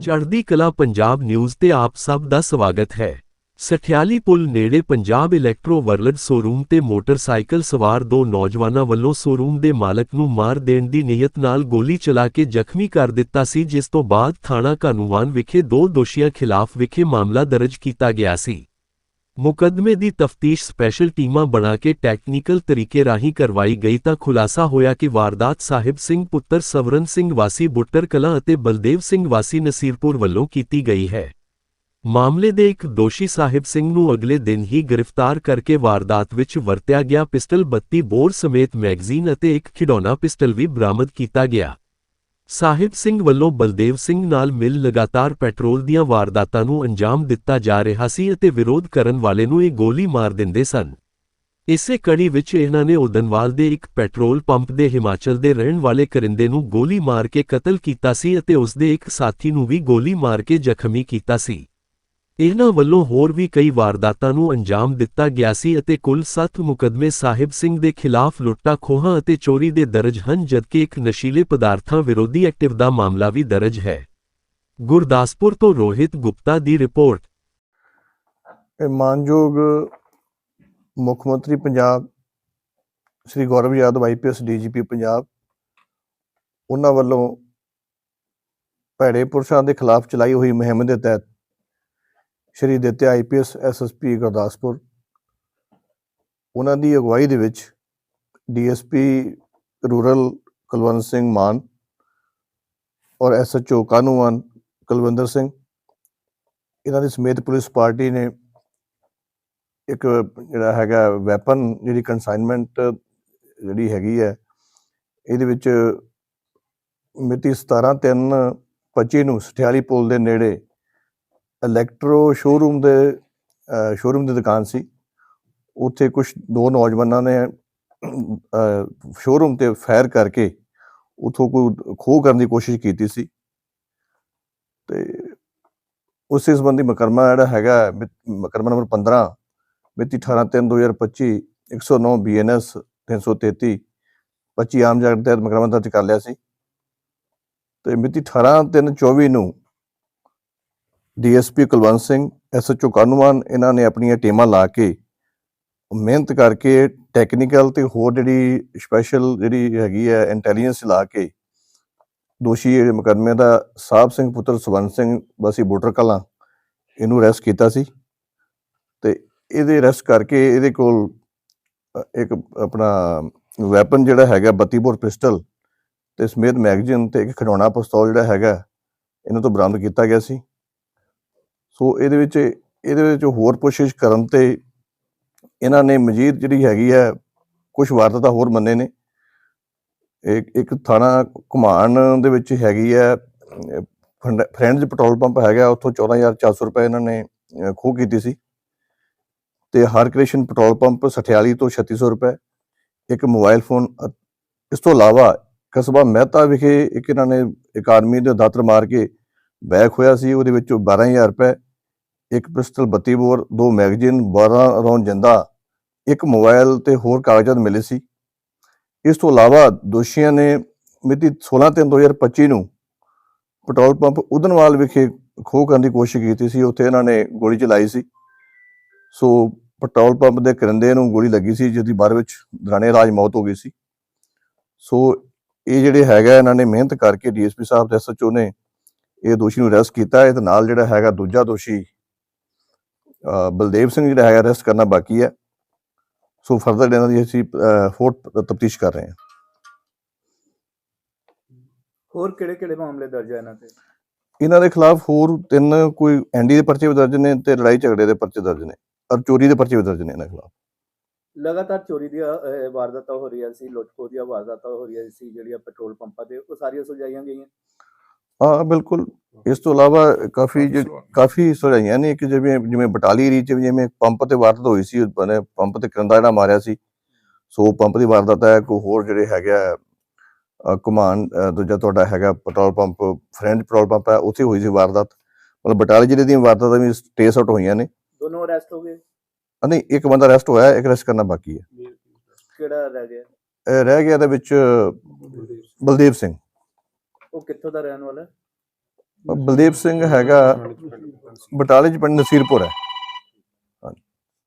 ਚੜ੍ਹਦੀ ਕਲਾ ਪੰਜਾਬ ਨਿਊਜ਼ ਤੇ ਆਪ ਸਭ ਦਾ ਸਵਾਗਤ ਹੈ। ਸਠਿਆਲੀ ਪੁਲ ਨੇੜੇ ਪੰਜਾਬ ਇਲੈਕਟ੍ਰੋ ਵਰਲਡ ਸ਼ੋਰੂਮ ਤੇ ਮੋਟਰਸਾਈਕਲ ਸਵਾਰ ਦੋ ਨੌਜਵਾਨਾਂ ਵੱਲੋਂ ਸ਼ੋਰੂਮ ਦੇ ਮਾਲਕ ਨੂੰ ਮਾਰ ਦੇਣ ਦੀ ਨੀਅਤ ਨਾਲ ਗੋਲੀ ਚਲਾ ਕੇ ਜ਼ਖਮੀ ਕਰ ਦਿੱਤਾ ਸੀ, ਜਿਸ ਤੋਂ ਬਾਅਦ ਥਾਣਾ ਕਾਨੂੰਵਾਨ ਵਿਖੇ ਦੋ ਦੋਸ਼ੀਆਂ ਖਿਲਾਫ ਵਿਖੇ ਮਾਮਲਾ ਦਰਜ ਕੀਤਾ ਗਿਆ ਸੀ। ਮੁਕੱਦਮੇ ਦੀ ਤਫਤੀਸ਼ ਸਪੈਸ਼ਲ ਟੀਮਾਂ ਬਣਾ ਕੇ ਟੈਕਨੀਕਲ ਤਰੀਕੇ ਰਾਹੀਂ ਕਰਵਾਈ ਗਈ ਤਾਂ ਖੁਲਾਸਾ ਹੋਇਆ ਕਿ ਵਾਰਦਾਤ ਸਾਹਿਬ ਸਿੰਘ ਪੁੱਤਰ ਸਵਰਨ ਸਿੰਘ ਵਾਸੀ ਬੁੱਟਰ ਕਲਾਂ ਅਤੇ ਬਲਦੇਵ ਸਿੰਘ ਵਾਸੀ ਨਸੀਰਪੁਰ ਵੱਲੋਂ ਕੀਤੀ ਗਈ ਹੈ। ਮਾਮਲੇ ਦੇ ਇੱਕ ਦੋਸ਼ੀ ਸਾਹਿਬ ਸਿੰਘ ਨੂੰ ਅਗਲੇ ਦਿਨ ਹੀ ਗ੍ਰਿਫਤਾਰ ਕਰਕੇ ਵਾਰਦਾਤ ਵਿੱਚ ਵਰਤਿਆ ਗਿਆ ਪਿਸਟਲ 32 ਬੋਰ ਸਮੇਤ ਮੈਗਜ਼ੀਨ ਅਤੇ ਇੱਕ ਖਿਡੌਣਾ ਪਿਸਟਲ ਵੀ ਬਰਾਮਦ ਕੀਤਾ ਗਿਆ। ਸਾਹਿਬ ਸਿੰਘ ਵੱਲੋਂ ਬਲਦੇਵ ਸਿੰਘ ਨਾਲ ਮਿਲ ਲਗਾਤਾਰ ਪੈਟਰੋਲ ਦੀਆਂ ਵਾਰਦਾਤਾਂ ਨੂੰ ਅੰਜਾਮ ਦਿੱਤਾ ਜਾ ਰਿਹਾ ਸੀ ਅਤੇ ਵਿਰੋਧ ਕਰਨ ਵਾਲੇ ਨੂੰ ਇਹ ਗੋਲੀ ਮਾਰ ਦਿੰਦੇ ਸਨ। ਇਸੇ ਕੜੀ ਵਿੱਚ ਇਹਨਾਂ ਨੇ ਉਦਨਵਾਲ ਦੇ ਇੱਕ ਪੈਟਰੋਲ ਪੰਪ ਦੇ ਹਿਮਾਚਲ ਦੇ ਰਹਿਣ ਵਾਲੇ ਕਰਿੰਦੇ ਨੂੰ ਗੋਲੀ ਮਾਰ ਕੇ ਕਤਲ ਕੀਤਾ ਸੀ ਅਤੇ ਉਸ ਦੇ ਇੱਕ ਸਾਥੀ ਨੂੰ ਵੀ ਗੋਲੀ ਮਾਰ ਕੇ ਜ਼ਖਮੀ ਕੀਤਾ ਸੀ। ਇਹਨਾਂ ਵੱਲੋਂ ਹੋਰ ਵੀ ਕਈ ਵਾਰਦਾਤਾਂ ਨੂੰ ਅੰਜਾਮ ਦਿੱਤਾ ਗਿਆ ਸੀ ਅਤੇ ਕੁੱਲ 7 ਮੁਕੱਦਮੇ ਸਾਹਿਬ ਸਿੰਘ ਦੇ ਖਿਲਾਫ ਲੁੱਟਾਂ, ਖੋਹਾਂ ਅਤੇ ਚੋਰੀ ਦੇ ਦਰਜ ਹਨ, ਜਦਕਿ ਇੱਕ ਨਸ਼ੀਲੇ ਪਦਾਰਥਾਂ ਵਿਰੋਧੀ ਐਕਟਿਵ ਦਾ ਮਾਮਲਾ ਵੀ ਦਰਜ ਹੈ। ਗੁਰਦਾਸਪੁਰ ਤੋਂ ਰੋਹਿਤ ਗੁਪਤਾ ਦੀ ਰਿਪੋਰਟ। ਮਾਨਯੋਗ ਮੁੱਖ ਮੰਤਰੀ ਪੰਜਾਬ, ਸ੍ਰੀ ਗੌਰਵ ਯਾਦਵ ਆਈਪੀਐਸ ਡੀਜੀਪੀ ਪੰਜਾਬ, ਉਹਨਾਂ ਵੱਲੋਂ ਭੈੜੇ ਪੁਰਸ਼ਾਂ ਦੇ ਖਿਲਾਫ ਚਲਾਈ ਹੋਈ ਮੁਹਿੰਮ ਦੇ ਤਹਿਤ ਸ਼੍ਰੀ ਦਿੱਤੇ ਆਈਪੀਐਸ ਐਸਐਸਪੀ ਗੁਰਦਾਸਪੁਰ। ਉਹਨਾਂ ਦੀ ਅਗਵਾਈ ਦੇ ਵਿੱਚ ਡੀਐਸਪੀ ਰੂਰਲ ਕੁਲਵੰਤ ਸਿੰਘ ਮਾਨ ਔਰ ਐਸਐਚਓ ਕਾਨੂੰਵਾਨ ਕੁਲਵਿੰਦਰ ਸਿੰਘ, ਇਹਨਾਂ ਦੀ ਸਮੇਤ ਪੁਲਿਸ ਪਾਰਟੀ ਨੇ ਇੱਕ ਜਿਹੜਾ ਹੈਗਾ ਵੈਪਨ, ਜਿਹੜੀ ਕਨਸਾਈਨਮੈਂਟ ਜਿਹੜੀ ਹੈਗੀ ਹੈ, ਇਹਦੇ ਵਿੱਚ ਮਿਤੀ 17 3 25 ਨੂੰ ਸਠਿਆਲੀ ਪੁਲ ਦੇ ਨੇੜੇ ਇਲੈਕਟ੍ਰੋ ਸ਼ੋਰੂਮ ਦੇ ਸ਼ੋਰੂਮ ਦੀ ਦੁਕਾਨ ਸੀ। ਉੱਥੇ ਕੁਝ ਦੋ ਨੌਜਵਾਨਾਂ ਨੇ ਸ਼ੋਰੂਮ ਤੇ ਫਾਇਰ ਕਰਕੇ ਉਥੋਂ ਕੋਈ ਖੋਹ ਕਰਨ ਦੀ ਕੋਸ਼ਿਸ਼ ਕੀਤੀ ਸੀ। ਤੇ ਉਸੇ ਸੰਬੰਧੀ ਮਕਰਮਾ ਜਿਹੜਾ ਹੈਗਾ ਮਿ- ਮੁਕੱਦਮਾ ਨੰਬਰ 15 ਮਿਤੀ 18 3 2025 109 ਬੀਐਨਐਸ 333 25 ਆਮ ਜਗਤ ਤਹਿਤ ਮੁਕੱਦਮਾ ਦਰਜ ਕਰ ਲਿਆ ਸੀ। ਤੇ ਮਿਤੀ 18 3 24 ਨੂੰ ਡੀਐਸਪੀ ਕੁਲਵੰਤ ਸਿੰਘ ਐਸਐਚਓ ਕਾਨੂੰਵਾਨ ਇਹਨਾਂ ਨੇ ਆਪਣੀਆਂ ਟੀਮਾਂ ਲਾ ਕੇ ਮਿਹਨਤ ਕਰਕੇ ਟੈਕਨੀਕਲ ਤੇ ਹੋਰ ਜਿਹੜੀ ਸਪੈਸ਼ਲ ਜਿਹੜੀ ਹੈਗੀ ਹੈ ਇੰਟੈਲੀਜੈਂਸ ਲਾ ਕੇ ਦੋਸ਼ੀ ਜਿਹੜੇ ਮੁਕੱਦਮੇ ਦਾ ਸਾਹਿਬ ਸਿੰਘ ਪੁੱਤਰ ਸਵੰਤ ਸਿੰਘ, ਬਸੀ ਬੋਟਰ ਕਲਾਂ ਇਹਨੂੰ ਅਰੈਸਟ ਕੀਤਾ ਸੀ ਤੇ ਇਹਦੇ ਅਰੈਸਟ ਕਰਕੇ ਇਹਦੇ ਕੋਲ ਇੱਕ ਆਪਣਾ ਵੈਪਨ ਜਿਹੜਾ ਹੈਗਾ 32 ਬੋਰ ਪਿਸਟਲ ਤੇ ਸਮੇਤ ਮੈਗਜ਼ੀਨ ਤੇ ਇੱਕ ਖਿਡੌਣਾ ਪਿਸਤੌਲ ਜਿਹੜਾ ਹੈਗਾ, ਇਹਨਾਂ ਤੋਂ ਬਰਾਮਦ ਕੀਤਾ ਗਿਆ ਸੀ। ਸੋ ਇਹਦੇ ਵਿੱਚ ਇਹਦੇ ਵਿੱਚ ਹੋਰ ਕੋਸ਼ਿਸ਼ ਕਰਨ ਤੇ ਇਹਨਾਂ ਨੇ ਮਜੀਦ ਜਿਹੜੀ ਹੈਗੀ ਹੈ ਕੁਝ ਵਾਰਦਾਤਾਂ ਹੋਰ ਮੰਨੇ ਨੇ। ਇੱਕ ਇੱਕ ਥਾਣਾ ਘੁਮਾਣ ਦੇ ਵਿੱਚ ਹੈਗੀ ਹੈ ਫਰੈਂਡਸ ਪੈਟਰੋਲ ਪੰਪ ਹੈਗਾ ਉੱਥੋਂ 14400 ਰੁਪਏ ਇਹਨਾਂ ਨੇ ਅਹ, ਖੋਹ ਕੀਤੀ ਸੀ। ਤੇ ਹਰਕ੍ਰਿਸ਼ਨ ਪੈਟਰੋਲ ਪੰਪ ਸਠਿਆਲੀ ਤੋਂ 3600 ਰੁਪਏ ਇੱਕ ਮੋਬਾਈਲ ਫੋਨ ਅ- ਇਸ ਤੋਂ ਇਲਾਵਾ ਕਸਬਾ ਮਹਿਤਾ ਵਿਖੇ ਇੱਕ ਇਹਨਾਂ ਨੇ ਇੱਕ ਆਦਮੀ ਦੇ ਦਾਤਰ ਮਾਰ ਕੇ ਬੈਕ ਹੋਇਆ ਸੀ ਉਹਦੇ ਵਿੱਚੋਂ 12000 ਰੁਪਏ ਇੱਕ ਪਿਸਟਲ 32 ਬੋਰ, ਦੋ ਮੈਗਜ਼ੀਨ 12 ਰੌਂਦ ਜਿੰਦਾ, ਇੱਕ ਮੋਬਾਈਲ ਤੇ ਹੋਰ ਕਾਗਜ਼ਾਤ ਮਿਲੇ ਸੀ। ਇਸ ਤੋਂ ਇਲਾਵਾ ਦੋਸ਼ੀਆਂ ਨੇ ਮਿਤੀ 16 ਤਿੰਨ 2025 ਨੂੰ ਪੈਟਰੋਲ ਪੰਪ ਉਦਨਵਾਲ ਵਿਖੇ ਖੋਹ ਕਰਨ ਦੀ ਕੋਸ਼ਿਸ਼ ਕੀਤੀ ਸੀ। ਉੱਥੇ ਇਹਨਾਂ ਨੇ ਗੋਲੀ ਚਲਾਈ ਸੀ। ਸੋ ਪੈਟਰੋਲ ਪੰਪ ਦੇ ਕਰਿੰਦੇ ਨੂੰ ਗੋਲੀ ਲੱਗੀ ਸੀ, ਜਿਹਦੀ ਬਾਅਦ ਵਿੱਚ ਦਰਾਣੇ ਰਾਜ ਮੌਤ ਹੋ ਗਈ ਸੀ। ਸੋ ਇਹ ਜਿਹੜੇ ਹੈਗਾ, ਇਹਨਾਂ ਨੇ ਮਿਹਨਤ ਕਰਕੇ ਡੀਐਸਪੀ ਸਾਹਿਬ ਤੇ ਐਸਐਚਓ ਨੇ ਇਹ ਦੋਸ਼ੀ ਨੂੰ ਅਰੈਸਟ ਕੀਤਾ। ਹੈ ਤੇ ਨਾਲ ਜਿਹੜਾ ਹੈਗਾ, ਦੂਜਾ ਦੋਸ਼ੀ ਬਲਦੇਵ ਸਿੰਘ ਜਿਹੜਾ ਹੈਗਾ ਅਰੈਸਟ ਕਰਨਾ ਬਾਕੀ ਹੈ। ਸੋ ਫਰਦਰ ਇਹਨਾਂ ਦੀ ਅਸੀਂ ਫੋਰਟ ਤਫਤੀਸ਼ ਕਰ ਰਹੇ ਹਾਂ। ਹੋਰ ਕਿਹੜੇ ਕਿਹੜੇ ਮਾਮਲੇ ਦਰਜ ਹੈ ਇਹਨਾਂ ਤੇ? ਇਹਨਾਂ ਦੇ ਖਿਲਾਫ ਹੋਰ ਤਿੰਨ ਕੋਈ ਐਨਡੀ ਦੇ ਪਰਚੇ ਦਰਜ ਨੇ ਤੇ ਲੜਾਈ ਝਗੜੇ ਦੇ ਪਰਚੇ ਦਰਜ ਨੇ ਔਰ ਚੋਰੀ ਦੇ ਪਰਚੇ ਵੀ ਦਰਜ ਨੇ ਇਹਨਾਂ ਖਿਲਾਫ। ਲਗਾਤਾਰ ਚੋਰੀ ਦੀਆਂ ਵਾਰਦਾਤਾਂ ਹੋ ਰਹੀਆਂ ਸੀ ਲੁੱਟਖੋ ਦੀਆਂ ਵਾਰਦਾਤਾਂ ਹੋ ਰਹੀਆਂ ਸੀ ਜਿਹੜੀਆਂ ਪੈਟਰੋਲ ਪੰਪਾਂ ਤੇ ਉਹ ਸਾਰੀਆਂ ਸੁਲਝਾਈਆਂ ਗਈਆਂ। ਹਾਂ ਬਿਲਕੁਲ। ਇਸ ਤੋਂ ਇਲਾਵਾ ਕਾਫੀ ਜੋ- ਕਾਫੀ ਸੁਝਾਈਆਂ ਨੇ ਕਿ ਜਿਵੇਂ ਜਿਵੇਂ ਬਟਾਲੀ ਏਰੀਏ ਚ ਜਿਵੇਂ ਪੰਪ ਤੇ ਵਾਰਦਾਤ ਹੋਈ ਸੀ ਪੰਪ ਤੇ ਕਰੰਦਾ ਜਿਹੜਾ ਮਾਰਿਆ ਸੀ ਸੋ ਪੰਪ ਦੀ ਵਾਰਦਾਤ ਹੈ ਕੋਈ ਹੋਰ ਜਿਹੜੇ ਹੈਗਾ ਅ, ਦੂਜਾ ਤੁਹਾਡਾ ਹੈਗਾ petrol pump friend petrol pump ਹੈ ਉੱਥੇ ਹੋਈ ਸੀ ਵਾਰਦਾਤ। ਮਤਲਬ ਬਟਾਲੇ ਜ਼ਿਲ੍ਹੇ ਦੀਆਂ ਵਾਰਦਾਤਾਂ ਵੀ ਟੇਸ ਆਊਟ ਹੋਈਆਂ ਨੇ। ਦੋਨੋਂ ਅਰੈਸਟ ਹੋ ਗਏ? ਨਹੀਂ ਇੱਕ ਬੰਦਾ ਅਰੈਸਟ ਹੋਇਆ ਇੱਕ ਅਰੈਸਟ ਕਰਨਾ ਬਾਕੀ ਹੈ। ਕਿਹੜਾ ਰਹਿ ਗਿਆ? ਇਹ ਰਹਿ ਗਿਆ ਇਹਦੇ ਵਿੱਚ ਬਲਦੇਵ ਸਿੰਘ। ਉਹ ਕਿੱਥੋਂ ਦਾ ਰਹਿਣ ਵਾਲਾ ਹੈ? ਬਲਦੇਵ ਸਿੰਘ ਹੈਗਾ ਬਟਾਲੇ ਚ ਪਿੰਡ ਨਸੀਰਪੁਰ ਹੈ